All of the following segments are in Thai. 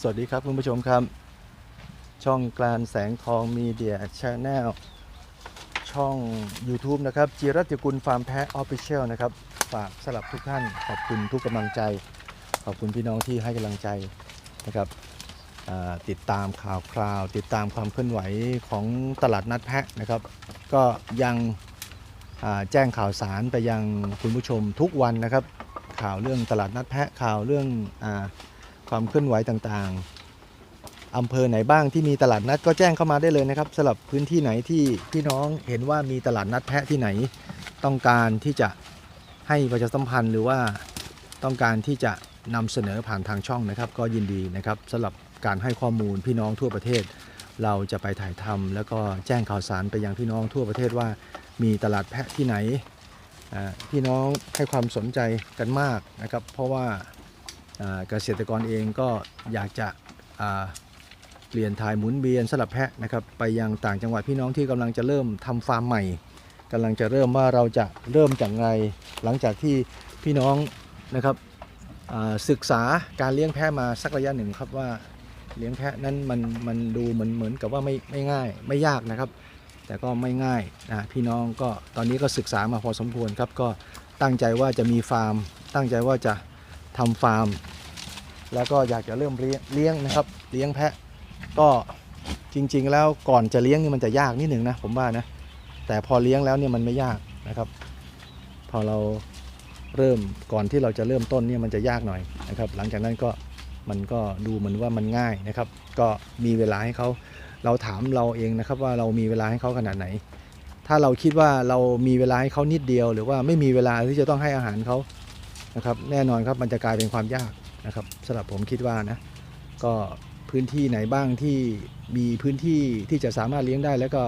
สวัสดีครับคุณผู้ชมครับ ช่องกลานแสงทองมีเดียชาแนลช่อง YouTube นะครับจิรัตยกุลฟาร์มแพะออฟฟิเชียลนะครับ ฝากสลับทุกท่าน ขอบคุณทุกกำลังใจ ขอบคุณพี่น้องที่ให้กำลังใจนะครับติดตามข่าวคราว ติดตามความเคลื่อนไหวของตลาดนัดแพะนะครับ ก็ยังแจ้งข่าวสารไปยังคุณผู้ชมทุกวันนะครับ ข่าวเรื่องตลาดนัดแพะข่าวเรื่องอ ความเคลื่อนไหวต่างๆอำเภอไหนบ้างที่มีตลาดนัดก็แจ้งเข้ามาได้เลยนะครับสำหรับพื้นที่ไหนที่พี่น้องเห็นว่ามีตลาดนัดแพะที่ไหน ต้องการที่จะให้ประชาสัมพันธ์หรือว่าต้องการที่จะนำเสนอผ่านทางช่องนะครับ ก็ยินดีนะครับสำหรับการให้ข้อมูลพี่น้องทั่วประเทศ เราจะไปถ่ายทำแล้วก็แจ้งข่าวสารไปยังพี่น้องทั่วประเทศว่า มีตลาดแพะที่ไหนพี่น้องให้ความสนใจกันมากนะครับ เพราะว่า เกษตรกรเองก็อยากจะเปลี่ยนถ่ายหมุนเวียนสลับแพะนะครับไปยังต่างจังหวัดพี่น้องที่กำลังจะเริ่มทำฟาร์มใหม่กำลังจะเริ่มว่าเราจะเริ่มจากไงหลังจากที่พี่น้องนะครับศึกษาการเลี้ยงแพะมาสักระยะหนึ่งครับว่าเลี้ยงแพะนั้นมันมันดูเหมือนเหมือนกับว่าไม่ไม่ง่ายไม่ยากนะครับ แต่ก็ไม่ง่ายนะพี่น้องก็ตอนนี้ก็ศึกษามาพอสมควรครับก็ตั้งใจว่าจะมีฟาร์ม ตั้งใจว่าจะ ทำฟาร์ม แล้วก็อยากจะเริ่มเลี้ยงเลี้ยงนะครับเลี้ยงแพะก็จริง ๆ แล้วก่อนจะเลี้ยงนี่มันจะยากนิดหนึ่งนะผมว่านะแต่พอเลี้ยงแล้วเนี่ยมันไม่ยากนะครับ พอเราเริ่มก่อนที่เราจะเริ่มต้นเนี่ยมันจะยากหน่อยนะครับ หลังจากนั้นก็มันก็ดูเหมือนว่ามันง่ายนะครับ ก็มีเวลาให้เขาเราถามเราเองนะครับว่าเรามีเวลาให้เขาขนาดไหน ถ้าเราคิดว่าเรามีเวลาให้เขานิดเดียว หรือว่าไม่มีเวลาที่จะต้องให้อาหารเขา นะครับแน่นอนครับมันจะกลายเป็นความยากนะครับสำหรับผมคิดว่านะก็พื้นที่ไหนบ้างที่มีพื้นที่ที่จะสามารถเลี้ยงได้ แล้วก็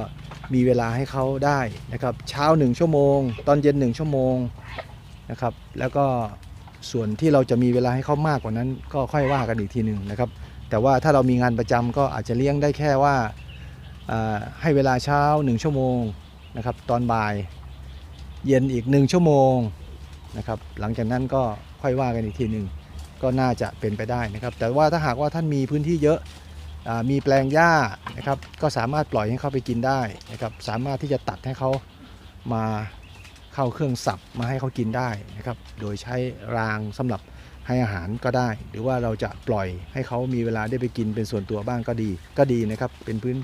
มีเวลาให้เขาได้นะครับเช้า 1 ชั่วโมง ตอนเย็น 1 ชั่วโมงนะครับแล้วก็ส่วนที่เราจะมีเวลาให้เขามากกว่านั้น ก็ค่อยว่ากันอีกทีหนึ่งนะครับแต่ว่าถ้าเรามีงานประจำก็อาจจะเลี้ยงได้แค่ว่าอ่าให้เวลาเช้า 1 ชั่วโมงนะครับตอนบ่ายเย็นอีก 1 ชั่วโมง นะครับ หลังจากนั้นก็ค่อยว่ากันอีกทีหนึ่งก็น่าจะเป็นไปได้นะครับ แต่ว่าถ้าหากว่าท่านมีพื้นที่เยอะอามีแปลงหญ้านะครับ ก็สามารถปล่อยให้เขาไปกินได้นะครับ สามารถที่จะตัดให้เขามาเข้าเครื่องสับมาให้เขากินได้นะครับ โดยใช้รางสำหรับให้อาหารก็ได้ หรือว่าเราจะปล่อยให้เขามีเวลาได้ไปกินเป็นส่วนตัวบ้างก็ดี ก็ดีนะครับ เป็นพื้น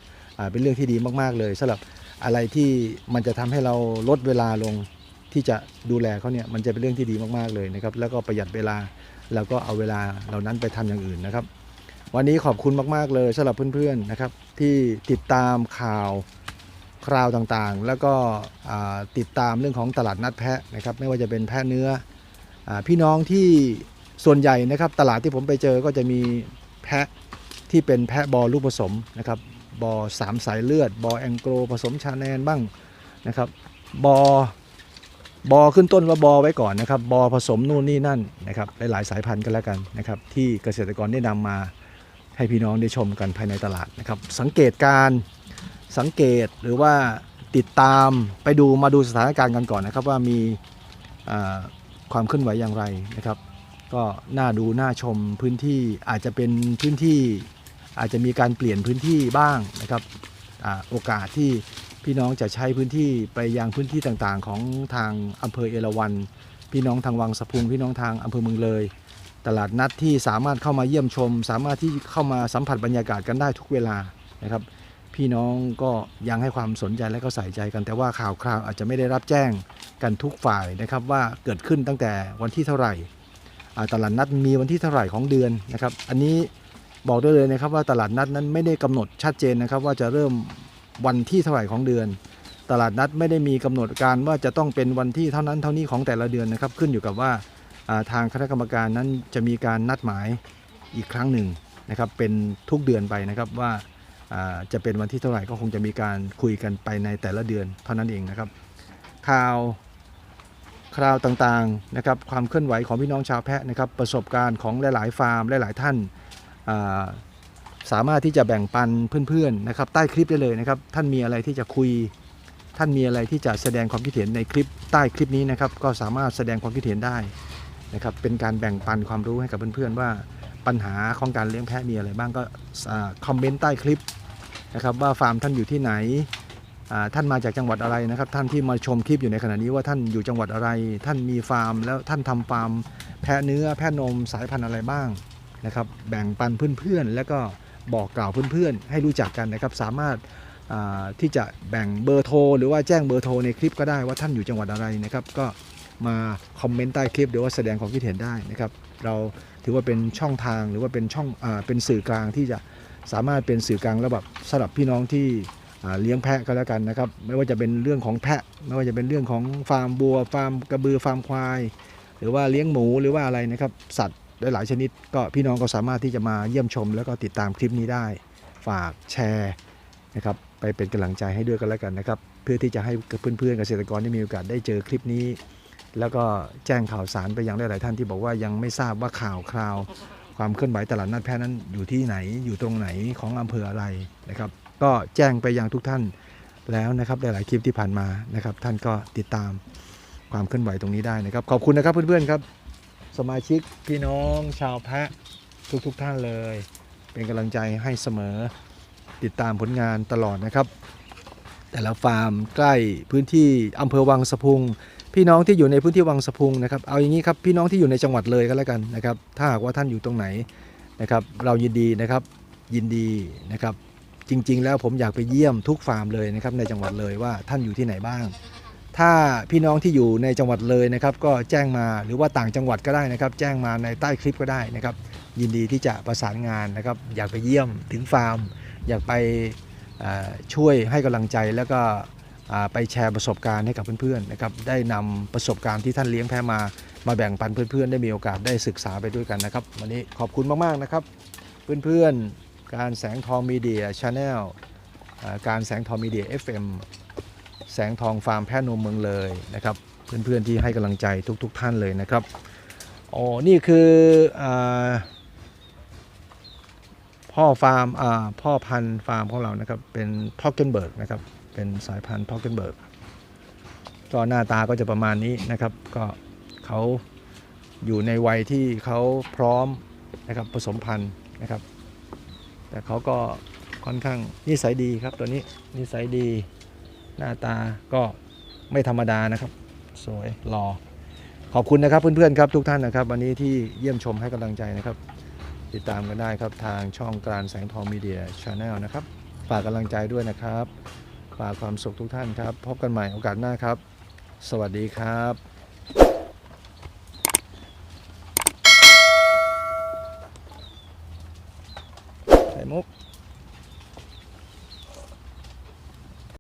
เป็นเรื่องที่ดีมากๆเลยสำหรับอะไรที่มันจะทำให้เราลดเวลาลง ที่จะดูแลเขาเนี่ยมันจะเป็นเรื่องที่ดีมากๆเลยนะครับ แล้วก็ประหยัดเวลาแล้วก็เอาเวลาเหล่านั้นไปทำอย่างอื่นนะครับ วันนี้ขอบคุณมากๆเลยสำหรับเพื่อนๆนะครับ ที่ติดตามข่าวคราวต่างๆ แล้วก็ติดตามเรื่องของตลาดนัดแพะนะครับ ไม่ว่าจะเป็นแพะเนื้ออพี่น้องที่ส่วนใหญ่นะครับ ตลาดที่ผมไปเจอก็จะมีแพะที่เป็นแพะบอลูกผสมนะครับบอสามสายเลือด บอแองโกลผสมชาแนนบ้างนะครับ บอ บอขึ้นต้นว่าบอไว้ก่อนนะครับ บอผสมนู่นนี่นั่นนะครับหลายๆสายพันธุ์กันแล้วกันนะครับ ที่เกษตรกรได้นำมาให้พี่น้องได้ชมกันภายในตลาดนะครับ สังเกตการสังเกตหรือว่าติดตามไปดูมาดูสถานการณ์กันก่อนนะครับ ว่ามีความเคลื่อนไหวอย่างไรนะครับ ก็น่าดูน่าชมพื้นที่อาจจะเป็นพื้นที่อาจจะมีการเปลี่ยนพื้นที่บ้างนะครับอโอกาสที่ พี่น้องจะใช้พื้นที่ไปยังพื้นที่ต่างๆ ของทางอำเภอเอราวัณพี่น้องทางวังสะพุงพี่น้องทางอำเภอเมืองเลย ตลาดนัดที่สามารถเข้ามาเยี่ยมชม สามารถที่เข้ามาสัมผัสบรรยากาศกันได้ทุกเวลานะครับ พี่น้องก็ยังให้ความสนใจและก็ใส่ใจกัน แต่ว่าข่าวคราวอาจจะไม่ได้รับแจ้งกันทุกฝ่ายนะครับ ว่าเกิดขึ้นตั้งแต่วันที่เท่าไหร่ตลาดนัดมีวันที่เท่าไหร่ของเดือนนะครับ อันนี้บอกได้เลยนะครับว่าตลาดนัดนั้นไม่ได้กำหนดชัดเจนนะครับ ว่าจะเริ่ม วันที่เท่าไหร่ของเดือน ตลาดนัดไม่ได้มีกำหนดการว่าจะต้องเป็นวันที่เท่านั้นเท่านี้ของแต่ละเดือนนะครับ ขึ้นอยู่กับว่าทางคณะกรรมการนั้นจะมีการนัดหมายอีกครั้งหนึ่งนะครับ เป็นทุกเดือนไปนะครับว่าจะเป็นวันที่เท่าไหร่ก็คงจะมีการคุยกันไปในแต่ละเดือนเท่านั้นเองนะครับ ข่าวคราวต่างๆนะครับความเคลื่อนไหวของพี่น้องชาวแพะนะครับประสบการณ์ของหลายๆ ฟาร์มหลายๆท่าน สามารถที่จะแบ่งปันเพื่อนๆนะครับใต้คลิปได้เลยนะครับ ท่านมีอะไรที่จะคุย ท่านมีอะไรที่จะแสดงความคิดเห็นในคลิปใต้คลิปนี้นะครับ ก็สามารถแสดงความคิดเห็นได้นะครับ เป็นการแบ่งปันความรู้ให้กับเพื่อนๆว่าปัญหาของการเลี้ยงแพะมีอะไรบ้างก็คอมเมนต์ใต้คลิปนะครับว่าฟาร์มท่านอยู่ที่ไหนท่านมาจากจังหวัดอะไรนะครับ ท่านที่มาชมคลิปอยู่ในขณะนี้ว่าท่านอยู่จังหวัดอะไร ท่านมีฟาร์ม แล้วท่านทำฟาร์ม แพะเนื้อแพะนมสายพันธุ์อะไรบ้างนะครับ แบ่งปันเพื่อนๆ แล้วก็ บอกกล่าวเพื่อนๆ ให้รู้จักกันนะครับ สามารถาที่จะแบ่งเบอร์โทร หรือว่าแจ้งเบอร์โทรในคลิปก็ได้ว่าท่านอยู่จังหวัดอะไรนะครับ ก็มาคอมเมนต์ใต้คลิปหรือว่าแสดงความคิดเห็นได้นะครับ เราถือว่าเป็นช่องทางหรือว่าเป็นช่องอเป็นสื่อกลางที่จะสามารถเป็นสื่อกลางแล้วแบบสำหรับพี่น้องที่เลี้ยงแพะก็แล้วกันนะครับ ไม่ว่าจะเป็นเรื่องของแพะ ไม่ว่าจะเป็นเรื่องของฟาร์มบัว ฟาร์มกระบือฟาร์มควาย หรือว่าเลี้ยงหมูหรือว่าอะไรนะครับ สัตว์ ได้หลายชนิด ก็พี่น้องก็สามารถที่จะมาเยี่ยมชม แล้วก็ติดตามคลิปนี้ได้ ฝากแชร์นะครับไปเป็นกำลังใจให้ด้วยกันแล้วกันนะครับ เพื่อที่จะให้เพื่อนๆเกษตรกรได้มีโอกาสได้เจอคลิปนี้ แล้วก็แจ้งข่าวสารไปยังหลายๆท่านที่บอกว่ายังไม่ทราบว่าข่าวคราว ความเคลื่อนไหวตลาดนัดแพะนั้นอยู่ที่ไหนอยู่ตรงไหนของอำเภออะไรนะครับ ก็แจ้งไปยังทุกท่านแล้วนะครับหลายๆคลิปที่ผ่านมานะครับ ท่านก็ติดตามความเคลื่อนไหวตรงนี้ได้นะครับ ขอบคุณนะครับเพื่อนๆครับ สมาชิกพี่น้องชาวแพะทุกๆทท่านเลย เป็นกำลังใจให้เสมอติดตามผลงานตลอดนะครับ แต่ละฟาร์มใกล้พื้นที่อำเภอวังสะพุง พี่น้องที่อยู่ในพื้นที่วังสะพุงนะครับเอาอย่างนี้ครับพี่น้องที่อยู่ในจังหวัดเลยก็แล้วกันนะครับถ้าหากว่าท่านอยู่ตรงไหนนะครับเรายินดีนะครับยินดีนะครับจริง ๆ แล้วผมอยากไปเยี่ยมทุกฟาร์มเลยนะครับในจังหวัดเลยว่าท่านอยู่ที่ไหนบ้าง ถ้าพี่น้องที่อยู่ในจังหวัดเลยนะครับก็แจ้งมาหรือว่าต่างจังหวัดก็ได้นะครับ แจ้งมาในใต้คลิปก็ได้นะครับ ยินดีที่จะประสานงานนะครับ อยากไปเยี่ยมถึงฟาร์ม อยากไปช่วยให้กำลังใจแล้วก็ไปแชร์ประสบการณ์ให้กับเพื่อนๆนะครับได้นำประสบการณ์ที่ท่านเลี้ยงแพะมา มาแบ่งปันเพื่อนๆ ได้มีโอกาสได้ศึกษาไปด้วยกันนะครับ วันนี้ขอบคุณมากๆนะครับ เพื่อนๆการแสงทองมีเดียชาแนลการแสงทองมีเดีย FM แสงทองฟาร์มแพะนมเมืองเลยนะครับเพื่อนๆที่ให้กำลังใจทุกๆท่านเลยนะครับอ๋อนี่คืออพ่อฟาร์มพ่อพันธุ์ฟาร์มของเรานะครับเป็นทอกเกนเบิร์กนะครับเป็นสายพันธุ์ทอกเกนเบิร์กก็หน้าตาก็จะประมาณนี้นะครับ ก็เขาอยู่ในวัยที่เขาพร้อมนะครับผสมพันธุ์นะครับ แต่เขาก็ค่อนข้างนิสัยดีครับตัวนี้นิสัยดี หน้าตาก็ไม่ธรรมดานะครับ สวยหล่อขอบคุณนะครับเพื่อนๆครับทุกท่านนะครับวันนี้ที่เยี่ยมชมให้กำลังใจนะครับ ติดตามกันได้ครับทางช่องกลานแสงทองมีเดียชาแนลนะครับฝากกำลังใจด้วยนะครับฝากความสุขทุกท่านครับ พบกันใหม่โอกาสหน้าครับ สวัสดีครับ